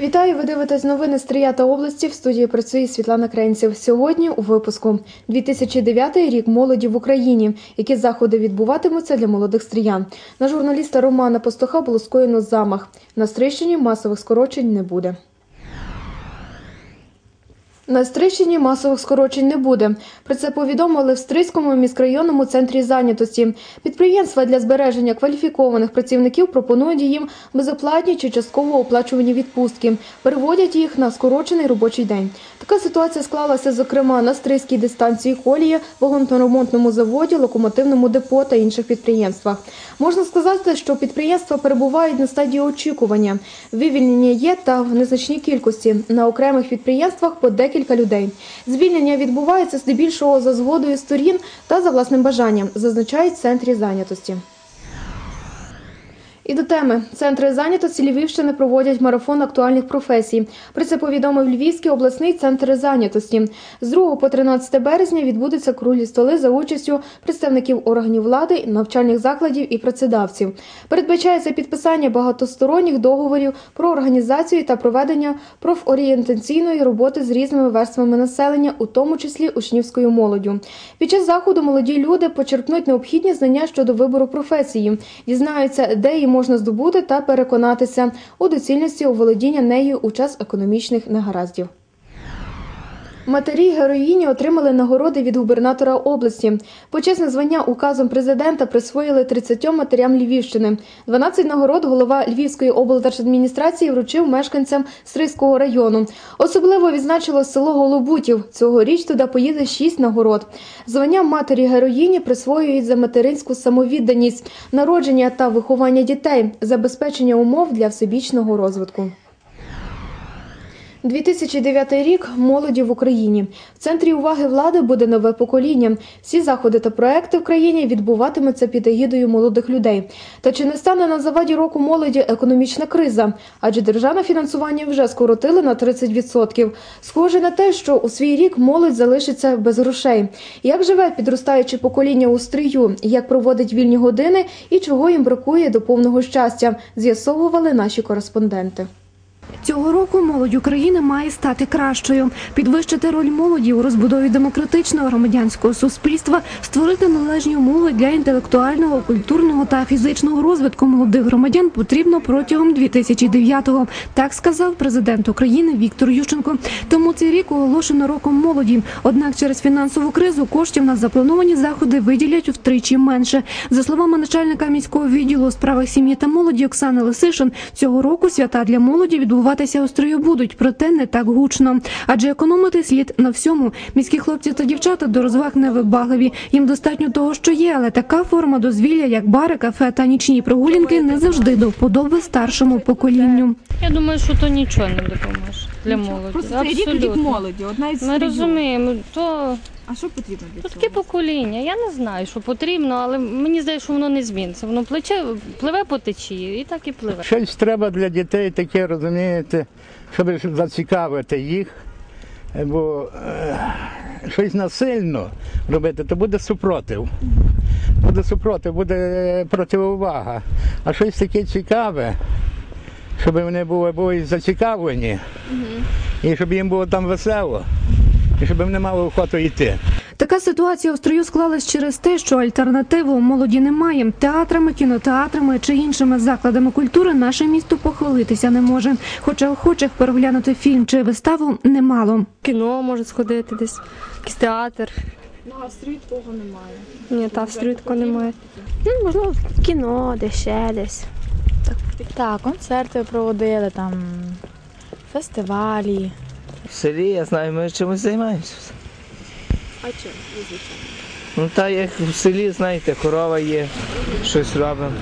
Вітаю, ви дивитесь новини Стрія та області. В студії працює Світлана Кренців. Сьогодні у випуску 2009 рік молоді в Україні. Які заходи відбуватимуться для молодих стріян? На журналіста Романа Пастуха було скоєно замах. На Стрищині масових скорочень не буде. На Стрищині масових скорочень не буде. Про це повідомили в Стрийському міськрайонному центрі зайнятості. Підприємства для збереження кваліфікованих працівників пропонують їм безоплатні чи частково оплачувані відпустки, переводять їх на скорочений робочий день. Така ситуація склалася, зокрема, на Стрийській дистанції колії, вагонно-ремонтному заводі, локомотивному депо та інших підприємствах. Можна сказати, що підприємства перебувають на стадії очікування. Вивільнення є та в незначній кількості на окремих підприємствах по декілька людей. Звільнення відбувається здебільшого за згодою сторін та за власним бажанням, зазначають в центрі зайнятості. І до теми центри зайнятості Львівщини проводять марафон актуальних професій. Про це повідомив Львівський обласний центр зайнятості. З 2 по 13 березня відбудуться круглі столи за участю представників органів влади, навчальних закладів і працедавців. Передбачається підписання багатосторонніх договорів про організацію та проведення профорієнтаційної роботи з різними верствами населення, у тому числі учнівською молоддю. Під час заходу молоді люди почерпнуть необхідні знання щодо вибору професії, дізнаються, де її можна здобути та переконатися у доцільності оволодіння нею у час економічних негараздів. Матері героїні отримали нагороди від губернатора області. Почесне звання указом президента присвоїли 30 матерям Львівщини. 12 нагород голова Львівської облдержадміністрації вручив мешканцям Стрийського району. Особливо відзначило село Голобутів. Цьогоріч туди поїде 6 нагород. Звання матері героїні присвоюють за материнську самовідданість, народження та виховання дітей, забезпечення умов для всебічного розвитку. 2009 рік молоді в Україні. В центрі уваги влади буде нове покоління. Всі заходи та проекти в країні відбуватимуться під егідою молодих людей. Та чи не стане на заваді року молоді економічна криза? Адже державне фінансування вже скоротили на 30%. Схоже на те, що у свій рік молодь залишиться без грошей. Як живе підростаюче покоління у стрію, як проводить вільні години і чого їм бракує до повного щастя, з'ясовували наші кореспонденти. Цього року молодь України має стати кращою, підвищити роль молоді у розбудові демократичного громадянського суспільства, створити належні умови для інтелектуального, культурного та фізичного розвитку молодих громадян потрібно протягом 2009-го. Так сказав президент України Віктор Ющенко. Тому цей рік оголошено роком молоді. Однак через фінансову кризу коштів на заплановані заходи виділять втричі менше. За словами начальника міського відділу у справах сім'ї та молоді Оксани Лисишин, цього року свята для молоді відбуватися у строю будуть, проте не так гучно. Адже економити слід на всьому. Міські хлопці та дівчата до розваг не вибагливі. Їм достатньо того, що є, але така форма дозвілля, як бари, кафе та нічні прогулянки, не завжди до вподоби старшому поколінню. Я думаю, що то нічого не допоможе для молоді. Просто це рік рік молоді, одна із Ми розуміємо, то, А що потрібно для цього? таке покоління. Я не знаю, що потрібно, але мені здається, що воно не зміниться. Воно плече, пливе по течії і так і пливе. Щось треба для дітей таке, розумієте, щоб зацікавити їх. Бо е, щось насильно робити, то буде супротив. Буде супротив, буде противовага. А щось таке цікаве, щоб вони були, були зацікавлені, і щоб їм було там весело, і щоб вони мали охоту йти. Така ситуація у строю склалась через те, що альтернативи у молоді немає. Театрами, кінотеатрами чи іншими закладами культури наше місто похвалитися не може. Хоча охочих переглянути фільм чи виставу немало. кіно може сходити десь, якийсь театр. Ну, а в стрію такого немає. Ні, та в стрію такого немає. Ну, можливо, в кіно, десь ще десь. Так, концерти проводили, там фестивалі. В селі, я знаю, ми чимось займаємося. А чим? Ну так як в селі, знаєте, корова є, щось робимо.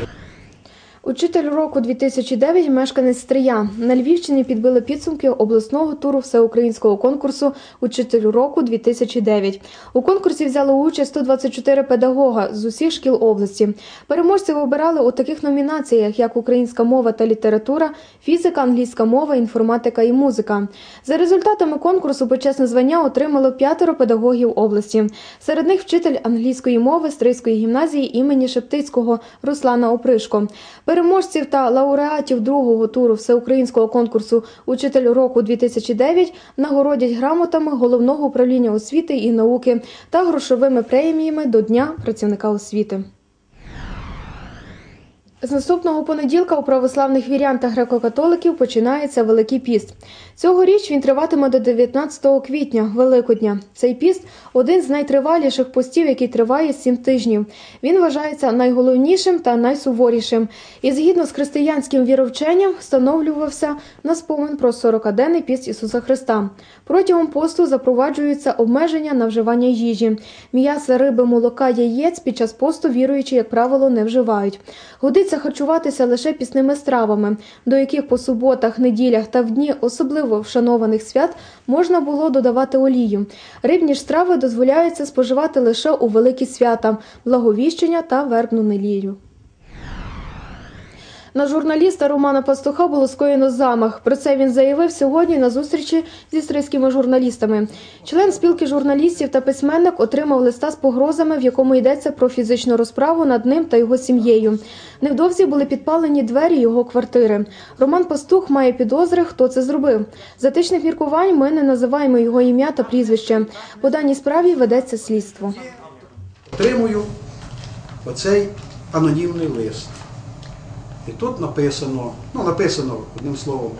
Учитель року 2009 мешканець Стрия. На Львівщині підбили підсумки обласного туру всеукраїнського конкурсу Учитель року 2009. У конкурсі взяли участь 124 педагога з усіх шкіл області. Переможців обирали у таких номінаціях, як українська мова та література, фізика, англійська мова, інформатика і музика. За результатами конкурсу почесне звання отримало п'ятеро педагогів області. Серед них вчитель англійської мови Стрийської гімназії імені Шептицького Руслана Опришко. Переможців та лауреатів другого туру всеукраїнського конкурсу Учитель року 2009 нагородять грамотами головного управління освіти і науки та грошовими преміями до Дня працівника освіти. З наступного понеділка у православних вірян та греко-католиків починається Великий піст. Цьогоріч він триватиме до 19 квітня, Великодня. Цей піст один з найтриваліших постів, який триває 7 тижнів. Він вважається найголовнішим та найсуворішим. І згідно з християнським віровченням встановлювався на спомин про 40-денний піст Ісуса Христа. Протягом посту запроваджуються обмеження на вживання їжі. М'яса, риби, молока, яєць під час посту віруючі, як правило, не вживають. Годиться харчуватися лише пісними стравами, до яких по суботах, неділях та в дні особливо вшанованих свят можна було додавати олію. Рибні ж страви дозволяється споживати лише у великі свята, благовіщення та вербну неділю. На журналіста Романа Пастуха було скоєно замах. Про це він заявив сьогодні на зустрічі зі стрийськими журналістами. Член спілки журналістів та письменник отримав листа з погрозами, в якому йдеться про фізичну розправу над ним та його сім'єю. Невдовзі були підпалені двері його квартири. Роман Пастух має підозри, хто це зробив. За етичних міркувань ми не називаємо його ім'я та прізвище. По даній справі ведеться слідство. Отримую оцей анонімний лист. І тут написано, ну написано одним словом,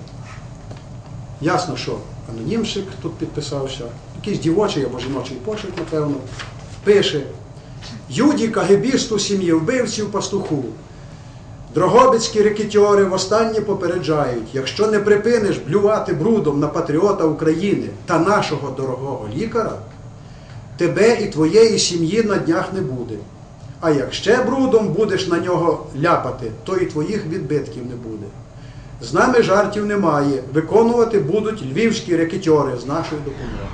ясно, що анонімщик тут підписався, якийсь дівочий або жіночий почерк, напевно, пише Юді кагебісту сім'ї вбивців пастуху. Дрогобицькі рекетьори востаннє попереджають, якщо не припиниш блювати брудом на патріота України та нашого дорогого лікаря, тебе і твоєї сім'ї на днях не буде. А як ще брудом будеш на нього ляпати, то і твоїх відбитків не буде. З нами жартів немає. Виконувати будуть львівські рекетьори з нашою допомогою.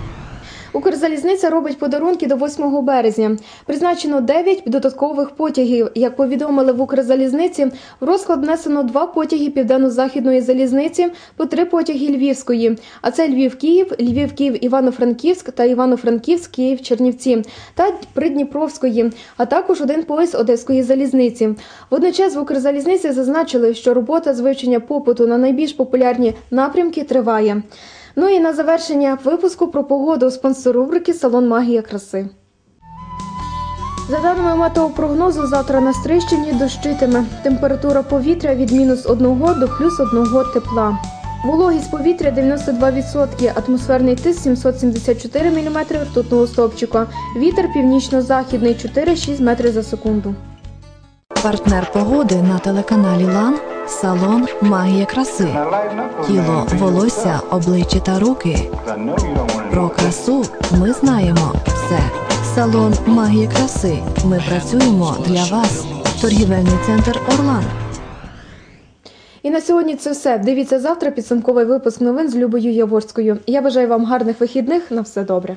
Укрзалізниця робить подарунки до 8 березня. Призначено 9 додаткових потягів. Як повідомили в Укрзалізниці, в розклад внесено два потяги південно-західної залізниці, по три потяги Львівської. А це Львів-Київ, Львів-Київ, Івано-Франківськ та Івано-Франківськ, Київ, Чернівці та Придніпровської, а також один поїзд Одеської залізниці. Водночас в Укрзалізниці зазначили, що робота з вивчення попиту на найбільш популярні напрямки триває. Ну і на завершення випуску про погоду спонсор рубрики Салон Магія краси. За даними метеопрогнозу, завтра на Стрищині дощитиме. Температура повітря від мінус 1 до плюс 1 тепла. Вологість повітря 92%, атмосферний тиск 774 мм ртутного стовпчика. Вітер північно-західний 4-6 метрів за секунду. Партнер погоди на телеканалі Лан салон Магія краси. Тіло, волосся, обличчя та руки. Про красу ми знаємо все. Салон Магія краси. Ми працюємо для вас. Торгівельний центр Орлан. І на сьогодні це все. Дивіться завтра підсумковий випуск новин з Любою Яворською. Я бажаю вам гарних вихідних. На все добре.